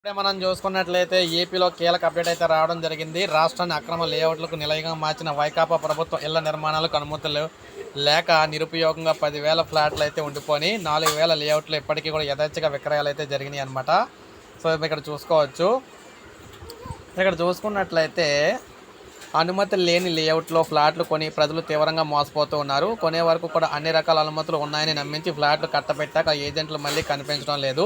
ఇప్పుడే మనం చూసుకున్నట్లయితే ఏపీలో కీలక అప్డేట్ అయితే రావడం జరిగింది. రాష్ట్రాన్ని అక్రమ లేఅవుట్లకు నిలయంగా మార్చిన వైకాపా ప్రభుత్వం ఇళ్ళ నిర్మాణాలకు అనుమతులు లేక నిరుపయోగంగా పదివేల ఫ్లాట్లు అయితే ఉండిపోయి నాలుగు వేల లేఅవుట్లు ఇప్పటికీ కూడా యథేచ్ఛగా విక్రయాలు అయితే జరిగినాయి అనమాట సో ఇక్కడ చూసుకోవచ్చు. ఇక్కడ చూసుకున్నట్లయితే అనుమతి లేని లేఅవుట్లో ఫ్లాట్లు కొని ప్రజలు తీవ్రంగా మోసపోతూ ఉన్నారు. కొనే వరకు కూడా అన్ని రకాల అనుమతులు ఉన్నాయని నమ్మించి ఫ్లాట్లు కట్టబెట్టాక ఏజెంట్లు మళ్ళీ కనిపించడం లేదు.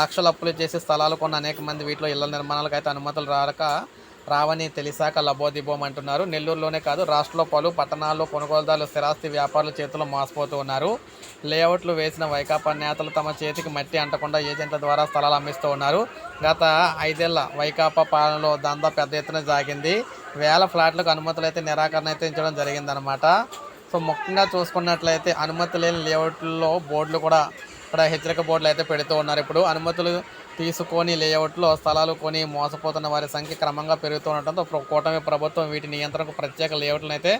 లక్షల అప్పులు చేసి స్థలాలు కొన్న అనేక మంది వీటిలో ఇళ్ళ నిర్మాణాలకు అయితే అనుమతులు రాక రావని తెలిసాక లబోదిబోం అంటున్నారు నెల్లూరులోనే కాదు రాష్ట్రంలో పలు పట్టణాల్లో కొనుగోలుదారులు స్థిరాస్తి వ్యాపారుల చేతుల్లో మోసపోతూ ఉన్నారు. లేఅవుట్లు వేసిన వైకాపా నేతలు తమ చేతికి మట్టి అంటకుండా ఏజెంట్ల ద్వారా స్థలాలు అమ్మిస్తూ ఉన్నారు. గత ఐదేళ్ళ వైకాపా పాలనలో దందా పెద్ద ఎత్తున సాగింది. వేల ఫ్లాట్లకు అనుమతులు అయితే నిరాకరణ అయితే ఇచ్చడం జరిగిందనమాట సో ముఖ్యంగా చూసుకున్నట్లయితే అనుమతి లేని లేఅవుట్లో బోర్డులు కూడా ఇక్కడ హెచ్చరిక బోర్డులు అయితే పెడుతూ ఉన్నారు. ఇప్పుడు అనుమతులు తీసుకొని లేఅవుట్లో స్థలాలు కొని మోసపోతున్న వారి సంఖ్య క్రమంగా పెరుగుతూ ఉండటంతో కూటమి ప్రభుత్వం వీటి నియంత్రణకు ప్రత్యేక లేఅవుట్లను అయితే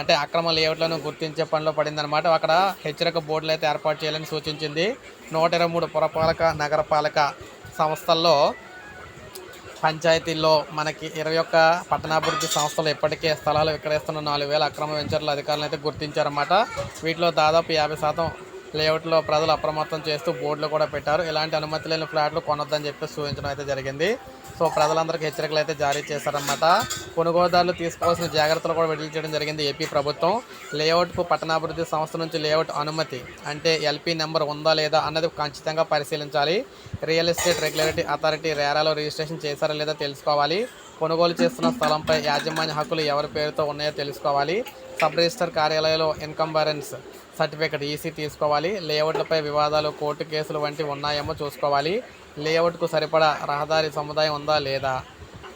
అంటే అక్రమ లేఅవుట్లను గుర్తించే పనిలో పడిందనమాట అక్కడ హెచ్చరిక బోర్డులు అయితే ఏర్పాటు చేయాలని సూచించింది. నూట ఇరవై మూడు పురపాలక నగరపాలక సంస్థల్లో పంచాయతీల్లో మనకి ఇరవై ఒక్క పట్టణాభివృద్ధి సంస్థలు ఇప్పటికే స్థలాలు విక్రయిస్తున్న నాలుగు వేల అక్రమ వెంచర్ల అధికారులు అయితే గుర్తించారన్నమాట. వీటిలో దాదాపు యాభై శాతం లేఅవుట్లో ప్రజలు అప్రమత్తం చేస్తూ బోర్డులు కూడా పెట్టారు. ఇలాంటి అనుమతి లేని ఫ్లాట్లు కొనొద్దని చెప్పి సూచించడం అయితే జరిగింది. సో ప్రజలందరికీ హెచ్చరికలు అయితే జారీ చేశారన్నమాట. కొనుగోలుదారులు తీసుకోవాల్సిన జాగ్రత్తలు కూడా విడుదల చేయడం జరిగింది ఏపీ ప్రభుత్వం. లేఅవుట్కు పట్టణాభివృద్ధి సంస్థ నుంచి లేఅవుట్ అనుమతి అంటే ఎల్పీ నెంబర్ ఉందా లేదా అన్నది ఖచ్చితంగా పరిశీలించాలి. రియల్ ఎస్టేట్ రెగ్యులేటరీ అథారిటీ రేరాలో రిజిస్ట్రేషన్ చేశారా లేదా తెలుసుకోవాలి. కొనుగోలు చేస్తున్న స్థలంపై యాజమాన్య హక్కులు ఎవరి పేరుతో ఉన్నాయో తెలుసుకోవాలి. సబ్ రిజిస్టర్ కార్యాలయంలో ఇన్కంబరెన్స్ సర్టిఫికేట్ ఈసీ తీసుకోవాలి. లేఅవుట్లపై వివాదాలు కోర్టు కేసులు వంటివి ఉన్నాయేమో చూసుకోవాలి. లేఅవుట్కు సరిపడా రహదారి సముదాయం ఉందా లేదా?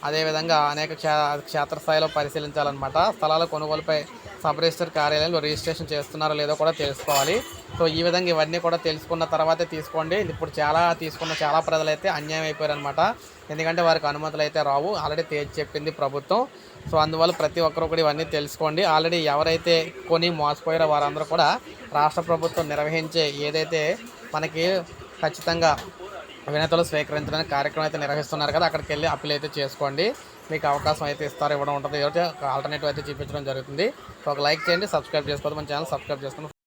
అదేవిధంగా అనేక క్షే క్షేత్రస్థాయిలో పరిశీలించాలన్నమాట. స్థలాల కొనుగోలుపై సబ్ రిజిస్టర్ కార్యాలయంలో రిజిస్ట్రేషన్ చేస్తున్నారో లేదో కూడా తెలుసుకోవాలి. సో ఈ విధంగా ఇవన్నీ కూడా తెలుసుకున్న తర్వాతే తీసుకోండి. ఇప్పుడు చాలా తీసుకున్న చాలా ప్రజలైతే అన్యాయం అయిపోయారు అనమాట ఎందుకంటే వారికి అనుమతులు అయితే రావు. ఆల్రెడీ తేల్చి చెప్పింది ప్రభుత్వం. సో అందువల్ల ప్రతి ఒక్కరు కూడా ఇవన్నీ తెలుసుకోండి. ఆల్రెడీ ఎవరైతే కొని మోసపోయారో వారందరూ కూడా రాష్ట్ర ప్రభుత్వం నిర్వహించే ఏదైతే మనకి ఖచ్చితంగా వినతులు స్వీకరించడానికి కార్యక్రమం అయితే నిర్వహిస్తున్నారు కదా అక్కడికి వెళ్ళి అప్పీల్ అయితే చేసుకోండి. మీకు అవకాశం అయితే ఇస్తారు ఇవ్వడం ఉంటుంది. ఏదైతే ఆల్టర్నేటివ్ అయితే చూపించడం జరుగుతుంది. ఒక లైక్ చేయండి సబ్స్క్రైబ్ చేసుకోవద్దు. మన ఛానల్ సబ్స్క్రైబ్ చేసుకుని